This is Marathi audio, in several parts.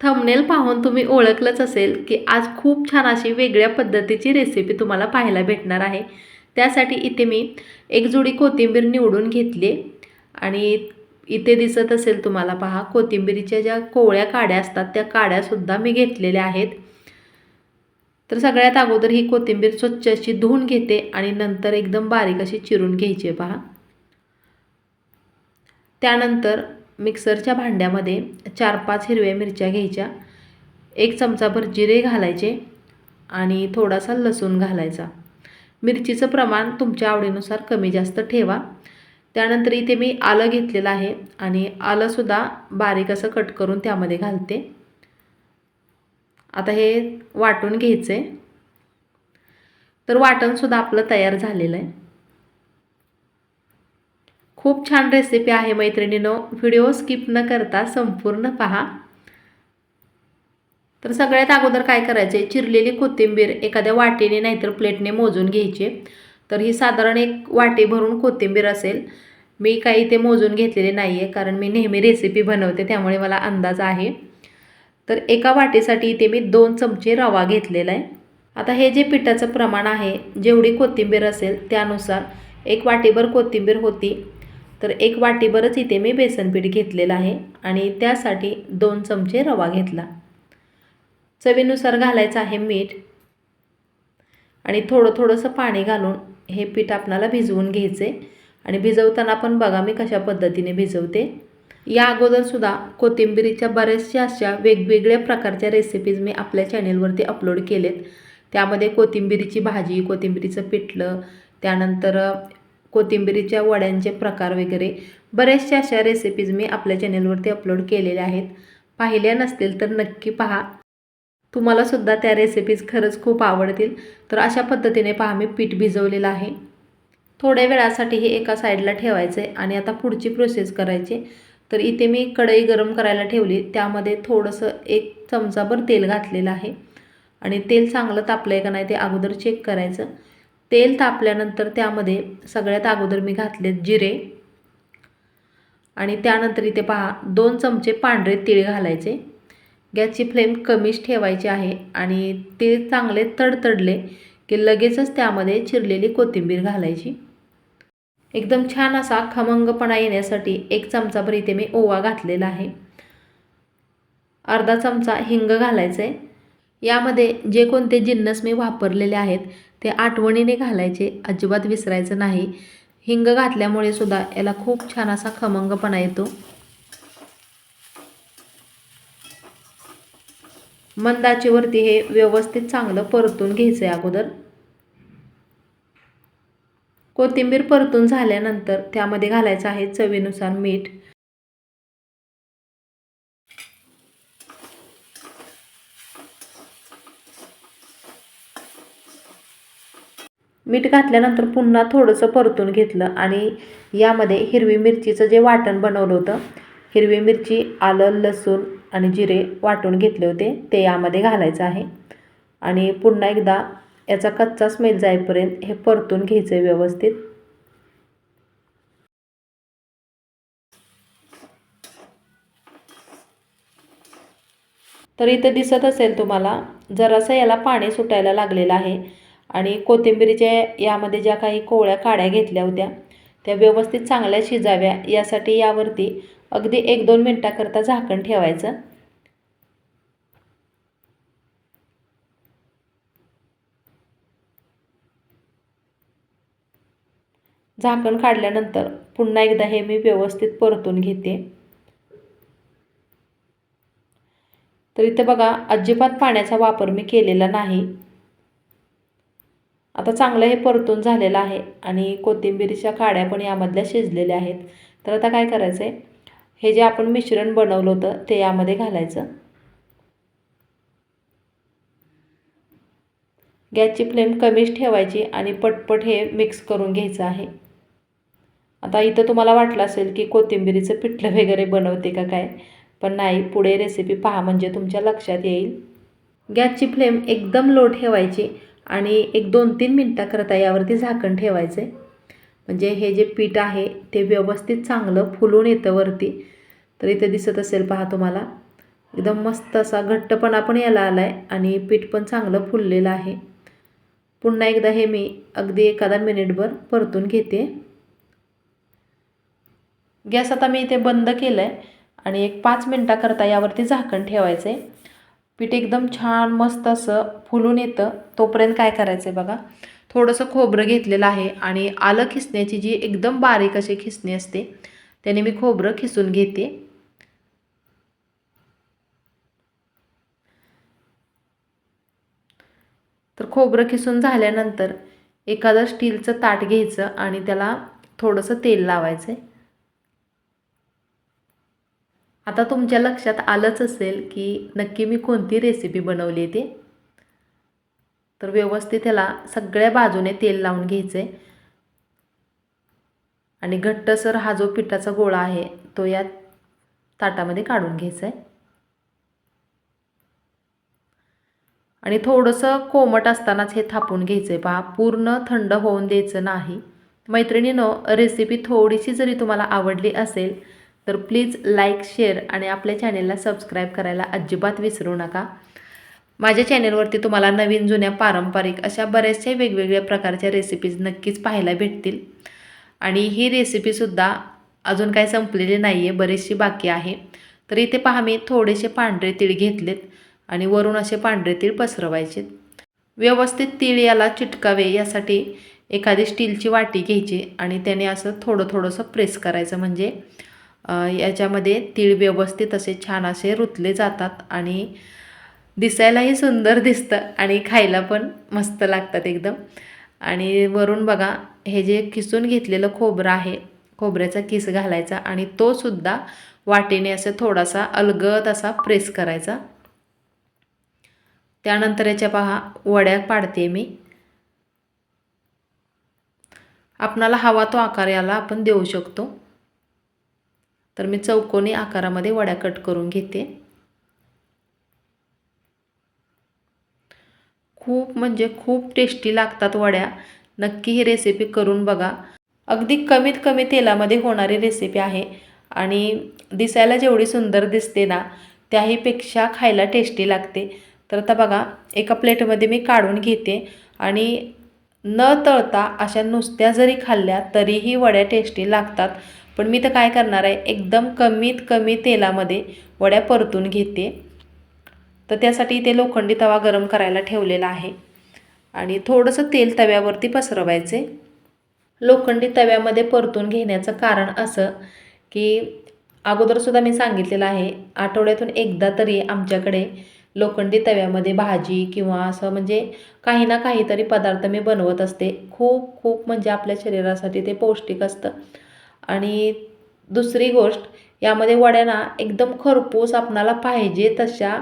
थंबनेल पाहून तुम्ही ओळखलंच असेल की आज खूप छान अशी वेगळ्या पद्धतीची रेसिपी तुम्हाला पाहायला भेटणार आहे. त्यासाठी इथे मी एक जोडी कोथिंबीर निवडून घेतली आणि इथे दिसत असेल तुम्हाला पहा कोथिंबीरीच्या ज्या कोवळ्या काड्या असतात त्या काड्यासुद्धा मी घेतलेल्या आहेत. तर सगळ्यात अगोदर ही कोथिंबीर स्वच्छ अशी धुवून घेते आणि नंतर एकदम बारीक अशी चिरून घ्यायची आहे पहा. त्यानंतर मिक्सरच्या भांड्यामध्ये चार पाच हिरव्या मिरच्या घ्यायच्या. एक चमचाभर जिरे घालायचे आणि थोडासा लसूण घालायचा. मिरचीचं प्रमाण तुमच्या आवडीनुसार कमी जास्त ठेवा. त्यानंतर इथे मी आलं घेतलेलं आहे आणि आलंसुद्धा बारीक असं कट करून त्यामध्ये घालते. आता हे वाटून घ्यायचं आहे तर वाटणसुद्धा आपलं तयार झालेलं आहे. खूप छान रेसिपी आहे मैत्रिणीनो. व्हिडिओ स्किप न करता संपूर्ण पहा. तर सगळ्यात अगोदर काय करायचे? चिरलेली कोथिंबीर एखाद्या वाटीने नाहीतर प्लेटने मोजून घ्यायची. तर ही साधारण एक वाटी भरून कोथिंबीर असेल. मी काही ते मोजून घेतलेले नाही आहे कारण मी नेहमी रेसिपी बनवते त्यामुळे मला अंदाज आहे. तर एका वाटीसाठी इथे मी दोन चमचे रवा घेतलेला आहे. आता हे जे पिठाचं प्रमाण आहे जेवढी कोथिंबीर असेल त्यानुसार एक वाटीभर कोथिंबीर होती. तर एक वाटीभरच इथे मी बेसनपीठ घेतलेलं आहे आणि त्यासाठी दोन चमचे रवा घेतला. चवीनुसार घालायचं आहे मीठ आणि थोडं थोडंसं पाणी घालून हे पीठ आपणाला भिजवून घ्यायचे. आणि भिजवताना पण बघा मी कशा पद्धतीने भिजवते. या अगोदरसुद्धा कोथिंबिरीच्या बऱ्याचशा अशा वेगवेगळ्या प्रकारच्या रेसिपीज मी आपल्या चॅनेलवरती अपलोड केलेत. त्यामध्ये कोथिंबिरीची भाजी कोथिंबिरीचं पिठलं त्यानंतर कोथिंबिरीच्या वड्यांचे प्रकार वगैरे बऱ्याचशा अशा रेसिपीज मी आपल्या चॅनेलवरती अपलोड केलेल्या आहेत. पाहिल्या नसतील तर नक्की पहा. तुम्हालासुद्धा त्या रेसिपीज खरंच खूप आवडतील. तर अशा पद्धतीने पहा मी पीठ भिजवलेलं आहे. थोड्या वेळासाठी हे एका साईडला ठेवायचं आहे आणि आता पुढची प्रोसेस करायची. तर इथे मी कढई गरम करायला ठेवली. त्यामध्ये थोडंसं एक चमचाभर तेल घातलेलं आहे. आणि तेल चांगलं तापलं आहे का नाही ते अगोदर चेक करायचं. तेल तापल्यानंतर त्यामध्ये सगळ्यात अगोदर मी घातले जिरे. आणि त्यानंतर इथे पहा दोन चमचे पांढरे तीळ घालायचे. गॅसची फ्लेम कमीच ठेवायची आहे आणि तीळ चांगले तडतडले की लगेचच त्यामध्ये चिरलेली कोथिंबीर घालायची. एकदम छान असा खमंगपणा येण्यासाठी एक चमचाभर इथे मी ओवा घातलेला आहे. अर्धा चमचा हिंग घालायचं आहे यामध्ये जे कोणते जिन्नस मी वापरलेले आहेत ते आठवणीने घालायचे अजिबात विसरायचं नाही. हिंग घातल्यामुळे सुद्धा याला खूप छान असा खमंगपणा येतो. मंदाचीवरती हे व्यवस्थित चांगलं परतून घ्यायचं आहे अगोदर. कोथिंबीर परतून झाल्यानंतर त्यामध्ये घालायचं आहे चवीनुसार मीठ. मीठ घातल्यानंतर पुन्हा थोडंसं परतून घेतलं आणि यामध्ये हिरवी मिरचीचं जे वाटण बनवलं होतं हिरवी मिरची आलं लसूण आणि जिरे वाटून घेतले होते ते यामध्ये घालायचं आहे. आणि पुन्हा एकदा याचा कच्चा स्मेल जाईपर्यंत हे परतून घ्यायचं आहे व्यवस्थित. तर इथं दिसत असेल तुम्हाला जरासं याला पाणी सुटायला लागलेलं आहे. आणि कोथिंबीरीच्या यामध्ये ज्या काही कोवळ्या काड्या घेतल्या होत्या त्या व्यवस्थित चांगल्या शिजाव्या. यासाठी यावरती अगदी एक दोन मिनटाकरता झाकण ठेवायचं. झाकण काढल्यानंतर पुन्हा एकदा हे मी व्यवस्थित परतून घेते. तर इथे बघा अजिबात पाण्याचा वापर मी केलेला नाही. आता चांगलं हे परतून झालेलं आहे आणि कोथिंबीरीच्या काड्या पण यामधल्या शिजलेल्या आहेत. तर आता काय करायचं आहे हे जे आपण मिश्रण बनवलं होतं ते यामध्ये घालायचं. गॅसची फ्लेम कमीच ठेवायची आणि पटपट हे मिक्स करून घ्यायचं आहे. आता इथं तुम्हाला वाटलं असेल की कोथिंबीरीचं पिठलं वगैरे बनवते का काय? पण नाही पुढे रेसिपी पहा म्हणजे तुमच्या लक्षात येईल. गॅसची फ्लेम एकदम लो ठेवायची आणि एक दोन तीन मिनटाकरता यावरती झाकण ठेवायचं आहे म्हणजे हे जे पीठ आहे ते व्यवस्थित चांगलं फुलून येतं वरती. तर इथे दिसत असेल पहा तुम्हाला. एकदम मस्त असा घट्टपणा पण याला आला आहे आणि पीठ पण चांगलं फुललेलं आहे. पुन्हा एकदा हे मी अगदी एखादा मिनिटभर परतून घेते. गॅस आता मी इथे बंद केलं आहे आणि एक पाच मिनटाकरता यावरती झाकण ठेवायचं आहे पीठ एकदम छान मस्त असं फुलून येतं. तोपर्यंत काय करायचं आहे बघा? थोडंसं खोबरं घेतलेलं आहे आणि आलं खिसण्याची जी एकदम बारीक अशी खिसणी असते त्याने मी खोबरं खिसून घेते. तर खोबरं खिसून झाल्यानंतर एखादं स्टीलचं ताट घ्यायचं आणि त्याला थोडंसं तेल लावायचं आहे आता तुमच्या लक्षात आलंच असेल की नक्की मी कोणती रेसिपी बनवली ती? तर व्यवस्थित त्याला सगळ्या बाजूने तेल लावून घ्यायचं आहे आणि घट्टसर हा जो पिठाचा गोळा आहे तो या ताटामध्ये काढून घ्यायचा आहे आणि थोडंसं कोमट असतानाच हे थापून घ्यायचं आहे पहा पूर्ण थंड होऊन द्यायचं नाही. मैत्रिणीनं रेसिपी थोडीशी जरी तुम्हाला आवडली असेल तर प्लीज लाईक शेअर आणि आपल्या चॅनेलला सबस्क्राईब करायला अजिबात विसरू नका. माझ्या चॅनेलवरती तुम्हाला नवीन जुन्या पारंपरिक अशा बऱ्याचशा वेगवेगळ्या प्रकारच्या रेसिपीज नक्कीच पाहायला भेटतील. आणि ही रेसिपीसुद्धा अजून काही संपलेली नाही आहे बरीचशी बाकी आहे. तर इथे पहा मी थोडेसे पांढरे तीळ घेतलेत आणि वरून असे पांढरे तीळ पसरवायचे व्यवस्थित तीळ याला चिटकावे यासाठी एखादी स्टीलची वाटी घ्यायची आणि त्याने असं थोडं थोडंसं प्रेस करायचं म्हणजे याच्यामध्ये तीळ व्यवस्थित असे छान असे रुतले जातात आणि दिसायलाही सुंदर दिसतं आणि खायला पण मस्त लागतात एकदम. आणि वरून बघा हे जे किसून घेतलेलं खोबरं आहे खोबऱ्याचा किस घालायचा आणि तो सुद्धा वाटेने असं थोडासा अलगद असा प्रेस करायचा. त्यानंतर याच्या पहा वड्या पाडते मी. आपणाला हवा तो आकार याला आपण देऊ शकतो. तर मी चौकोनी आकारामध्ये वड्या कट करून घेते. खूप म्हणजे खूप टेस्टी लागतात वड्या. नक्की ही रेसिपी करून बघा. अगदी कमीत कमी तेलामध्ये होणारी रेसिपी आहे आणि दिसायला जेवढी सुंदर दिसते ना त्याहीपेक्षा खायला टेस्टी लागते. तर आता बघा एका प्लेटमध्ये मी काढून घेते आणि न तळता अशा नुसत्या जरी खाल्ल्या तरीही वड्या टेस्टी लागतात. पण मी तर काय करणार आहे? एकदम कमीत कमी तेलामध्ये वड्या परतून घेते. तर त्यासाठी इथे लोखंडी तवा गरम करायला ठेवलेला आहे. आणि थोडंसं तेल तव्यावरती पसरवायचे. लोखंडी तव्यामध्ये परतून घेण्याचं कारण असं की अगोदरसुद्धा मी सांगितलेलं आहे आठवड्यातून एकदा तरी आमच्याकडे लोखंडी तव्यामध्ये भाजी किंवा असं म्हणजे काही ना काहीतरी पदार्थ मी बनवत असते. खूप खूप म्हणजे आपल्या शरीरासाठी ते पौष्टिक असतं. आणि दुसरी गोष्ट यामध्ये वड्यांना एकदम खरपूस आपणाला पाहिजे तशा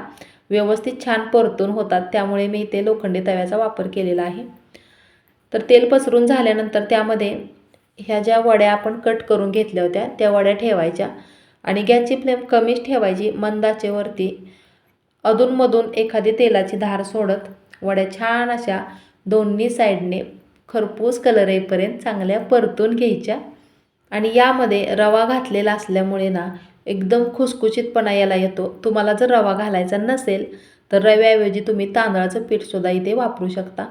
व्यवस्थित छान परतून होतात. त्यामुळे मी इथे लोखंडी तव्याचा वापर केलेला आहे. तर तेल पसरून झाल्यानंतर त्यामध्ये ह्या ज्या वड्या आपण कट करून घेतल्या होत्या त्या वड्या ठेवायच्या आणि गॅसची फ्लेम कमीच ठेवायची मंदाचेवरती अधूनमधून एखादी तेलाची धार सोडत वड्या छान अशा दोन्ही साईडने खरपूस कलर येईपर्यंत चांगल्या परतून घ्यायच्या. आणि यामध्ये रवा घातलेला असल्यामुळे ना एकदम खुसखुशीतपणा याला येतो. तुम्हाला जर रवा घालायचा नसेल तर रव्याऐवजी तुम्ही तांदळाचं पीठसुद्धा इथे वापरू शकता.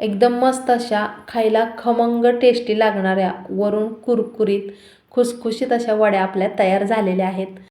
एकदम मस्त अशा खायला खमंग टेस्टी लागणाऱ्या वरून कुरकुरीत खुसखुशीत अशा वड्या आपल्या तयार झालेल्या आहेत.